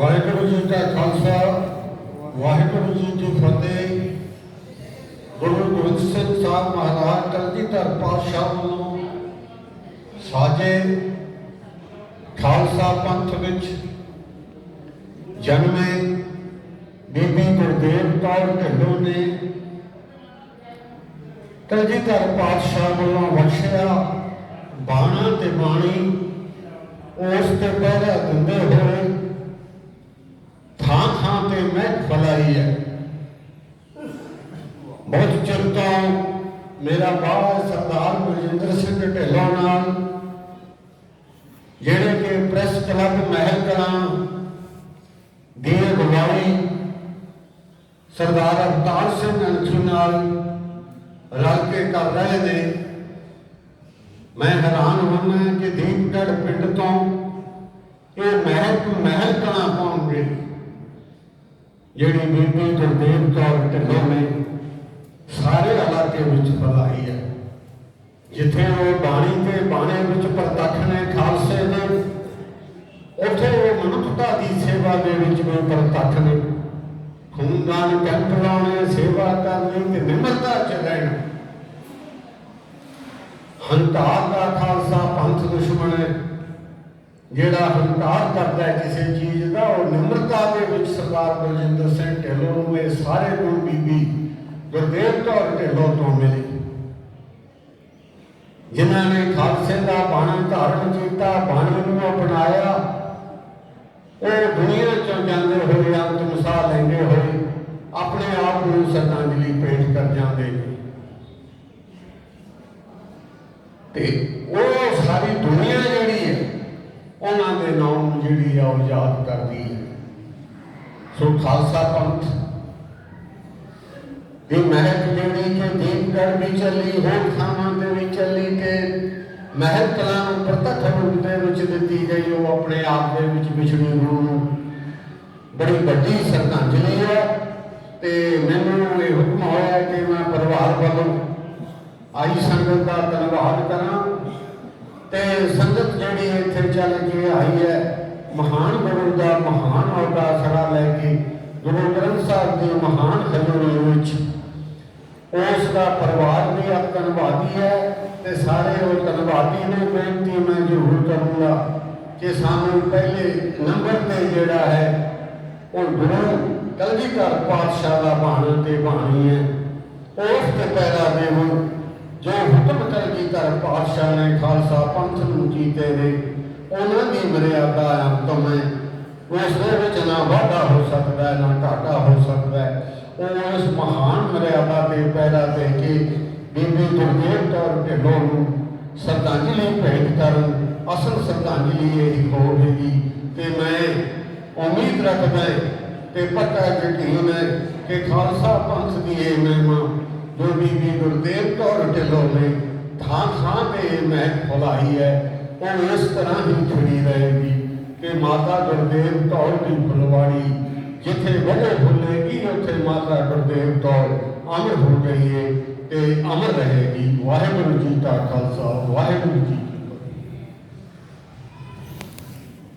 ਵਾਹਿਗੁਰੂ ਜੀ ਕਾ ਖਾਲਸਾ, ਵਾਹਿਗੁਰੂ ਜੀ ਕੀ ਫਤਿਹ। ਗੁਰੂ ਗੋਬਿੰਦ ਸਿੰਘ ਸਾਹਿਬ ਮਹਾਰਾਜ ਕਲਜੀ ਕਲਗੀਧਰ ਪਾਤਸ਼ਾਹ ਵੱਲੋਂ ਸਾਜੇ ਖਾਲਸਾ ਪੰਥ ਵਿੱਚ ਜਨਮੇ ਬੀਬੀ ਗੁਰਦੇਵ ਕੌਰ ਢਿੱਲੋਂ ਨੇ ਕਲਜੀ ਕਲਗੀਧਰ ਪਾਤਸ਼ਾਹ ਵੱਲੋਂ ਬਖਸ਼ਿਆ ਬਾਣਾ ਤੇ ਬਾਣੀ, ਉਸ ਤੇ ਪਹਿਰਾ ਦਿੰਦੇ ਹੋਏ ਥਾਂ ਥਾਂ ਤੇ ਮਹਿਕ ਫਲਾਈ ਹੈ। ਬਹੁਤ ਚਿਰ ਤੋਂ ਮੇਰਾ ਬਾਬਾ ਸਰਦਾਰ ਗੁਰਜਿੰਦਰ ਸਿੰਘ ਢਿੱਲੋਂ ਨਾਲ, ਜਿਹੜੇ ਕਿ ਪ੍ਰੈਸ ਕਲੱਬ ਮਹਿਲ ਕਲਾਂ ਦੀ ਅਗਵਾਈ ਸਰਦਾਰ ਅਵਤਾਰ ਸਿੰਘ ਅੰਸ਼ੂ ਨਾਲ ਰਲ ਕੇ ਕਰ ਰਹੇ ਨੇ। ਮੈਂ ਹੈਰਾਨ ਹੁੰਦਾ ਕਿ ਦੀਪਗੜ੍ਹ ਪਿੰਡ ਤੋਂ ਇਹ ਮਹਿਕ ਮਹਿਲ ਕਲਾਂ ਪਾਉਣਗੇ। ਜਿਹੜੀ ਬੀਬੀ ਗੁਰਦੇਵ ਕੌਰ ਢਿੱਲੋਂ ਨੇ ਸਾਰੇ ਇਲਾਕੇ ਵਿੱਚ ਫੈਲਾਈ ਹੈ। ਜਿੱਥੇ ਉਹ ਬਾਣੀ ਤੇ ਬਾਣੇ ਵਿੱਚ ਪ੍ਰਤੱਖ ਨੇ, ਖਾਲਸੇ ਨੇ ਉੱਥੇ ਉਹ ਮਨੁੱਖਤਾ ਦੀ ਸੇਵਾ ਦੇ ਵਿੱਚ ਵੀ ਪ੍ਰਤੱਖ ਨੇ। ਖੂਨਦਾਨ ਕੈਂਪ ਲਾਉਣੇ, ਸੇਵਾ ਕਰਨੀ ਤੇ ਨਿਮਰਤਾ ਚ ਰਹਿਣਾ। ਹੰਕਾਰ ਦਾ ਖਾਲਸਾ ਪੰਥ ਦੁਸ਼ਮਣ ਹੈ। ਜਿਹੜਾ ਹੰਕਾਰ ਕਰਦਾ ਹੈ ਕਿਸੇ ਚੀਜ਼ ਦਾ, ਉਹ ਨਿਮਰਤਾ ਦੇ ਵਿੱਚ ਸਰਦਾਰ ਬਲਜਿੰਦਰ ਸਿੰਘ ਢਿੱਲੋਂ ਨੂੰ ਇਹ ਸਾਰੇ ਗੁਰੂ ਬੀਬੀ ਗੁਰਦੇਵ ਕੌਰ ਢਿੱਲੋਂ ਤੋਂ ਮਿਲੇ। ਜਿਨ੍ਹਾਂ ਨੇ ਖਾਲਸੇ ਦਾ ਬਾਣੀ ਧਾਰਨ ਕੀਤਾ, ਬਾਣੀ ਨੂੰ ਅਪਣਾਇਆ। ਉਹ ਦੁਨੀਆ ਚੋਂ ਜਾਂਦੇ ਹੋਏ ਅੰਤਮ ਸਾਹ ਲੈਂਦੇ ਹੋਏ ਆਪਣੇ ਆਪ ਨੂੰ ਸ਼ਰਧਾਂਜਲੀ ਭੇਟ ਕਰ ਜਾਂਦੇ ਤੇ ਉਹ ਸਾਰੀ ਦੁਨੀਆ ਜਿਹੜੀ ਹੈ ਉਹਨਾਂ ਦੇ ਨਾਮ ਜਿਹੜੀ ਆ ਉਹ ਯਾਦ ਕਰਦੀ ਹੈ। ਸੋ ਖਾਲਸਾ ਪੰਥ ਦੀ ਮਹਿਕ ਜਿਹੜੀ ਕਿ ਦੀਪਗੜ੍ਹ ਵੀ ਚੱਲੀ, ਹੋਰ ਥਾਵਾਂ ਤੇ ਵੀ ਚੱਲੀ ਤੇ ਮਹਿਲ ਕਲਾਂ ਨੂੰ ਪ੍ਰਤੱਖ ਰੂਪ ਦੇ ਵਿੱਚ ਦਿੱਤੀ ਗਈ, ਉਹ ਆਪਣੇ ਆਪ ਦੇ ਵਿੱਚ ਵਿਛੜੀ ਰੂਹ ਨੂੰ ਬੜੀ ਵੱਡੀ ਸ਼ਰਧਾਂਜਲੀ ਹੈ ਤੇ ਮੈਨੂੰ ਇਹ ਹੁਕਮ ਹੋਇਆ ਕਿ ਮੈਂ ਪਰਿਵਾਰ ਵੱਲੋਂ ਆਈ ਸੰਗਤ ਦਾ ਧੰਨਵਾਦ ਕਰਾਂ। ਤੇ ਸੰਗਤ ਜਿਹੜੀ ਇੱਥੇ ਚੱਲ ਕੇ ਆਈ ਹੈ, ਮਹਾਨ ਗੁਰੂ ਦਾ ਮਹਾਨ ਅਹੁਦਾ ਖੜਾ ਲੈ ਕੇ, ਗੁਰੂ ਗ੍ਰੰਥ ਸਾਹਿਬ ਦੀ ਮਹਾਨ ਖਜੂਰੀ ਵਿੱਚ ਉਸ ਦਾ ਪਰਿਵਾਰ ਵੀ ਆਪ ਧੰਨਵਾਦੀ ਹੈ ਤੇ ਸਾਰੇ ਉਹ ਧੰਨਵਾਦੀ ਨੇ ਬੇਨਤੀ ਮੈਂ ਜ਼ਰੂਰ ਕਰੂੰਗਾ ਕਿ ਸਾਨੂੰ ਪਹਿਲੇ ਨੰਬਰ ਤੇ ਜਿਹੜਾ ਹੈ, ਉਹ ਗੁਰੂ ਕਲਗੀਧਰ ਪਾਤਸ਼ਾਹ ਦਾ ਬਾਣੀ ਤੇ ਬਾਣੀ ਹੈ। ਉਸ ਤੇ ਪੈਰਾ ਦੇਵੋ। ਕਲਗੀਧਰ ਪਾਤਸ਼ਾਹ ਨੇ ਖਾਲਸਾ ਪੰਥ ਨੂੰ ਕੀਤੇ ਨੇ ਉਹਨਾਂ ਦੀ ਮਰਿਆਦਾ ਅੰਤਮ ਹੈ ਉਸ ਦੇ ਵਿੱਚ ਨਾ ਵਾਧਾ ਹੋ ਸਕਦਾ ਹੈ, ਨਾ ਘਾਟਾ ਹੋ ਸਕਦਾ ਹੈ। ਉਹ ਇਸ ਮਹਾਨ ਮਰਿਆਦਾ ਤੇ ਪੈਦਾ ਦੇ ਕੇ ਬੀਬੀ ਗੁਰਦੇਵ ਕੌਰ ਢਿੱਲੋਂ ਨੂੰ ਸ਼ਰਧਾਂਜਲੀ ਭੇਟ ਕਰਨ ਅਸਲ ਸ਼ਰਧਾਂਜਲੀ ਇਹ ਹੋਵੇਗੀ ਤੇ ਮੈਂ ਉਮੀਦ ਰੱਖਦਾ ਤੇ ਪੱਕਾ ਯਕੀਨ ਹੈ ਕਿ ਖਾਲਸਾ ਪੰਥ ਦੀ ਇਹ ਮਹਿਮਾ ਜੋ ਬੀਬੀ ਗੁਰਦੇਵ ਕੌਰ ਢਿੱਲੋਂ ਨੇ ਥਾਂ ਥਾਂ ਤੇ ਇਹ ਮਹਿਕ ਫੈਲਾਈ ਹੈ ਉਹ ਇਸ ਤਰ੍ਹਾਂ ਹੀ ਖੜੀ ਰਹੇਗੀ ਕਿ ਮਾਤਾ ਗੁਰਦੇਵ ਕੌਰ ਦੀ ਫੁਲਵਾੜੀ ਜਿੱਥੇ ਵਧੇ ਫੁੱਲੇਗੀ ਉੱਥੇ ਮਾਤਾ ਗੁਰਦੇਵ ਕੌਰ ਅਮਰ ਹੋ ਗਈ ਹੈ ਤੇ ਅਮਰ ਰਹੇਗੀ ਵਾਹਿਗੁਰੂ ਜੀ ਕਾ ਖਾਲਸਾ ਵਾਹਿਗੁਰੂ ਜੀ ਕੀ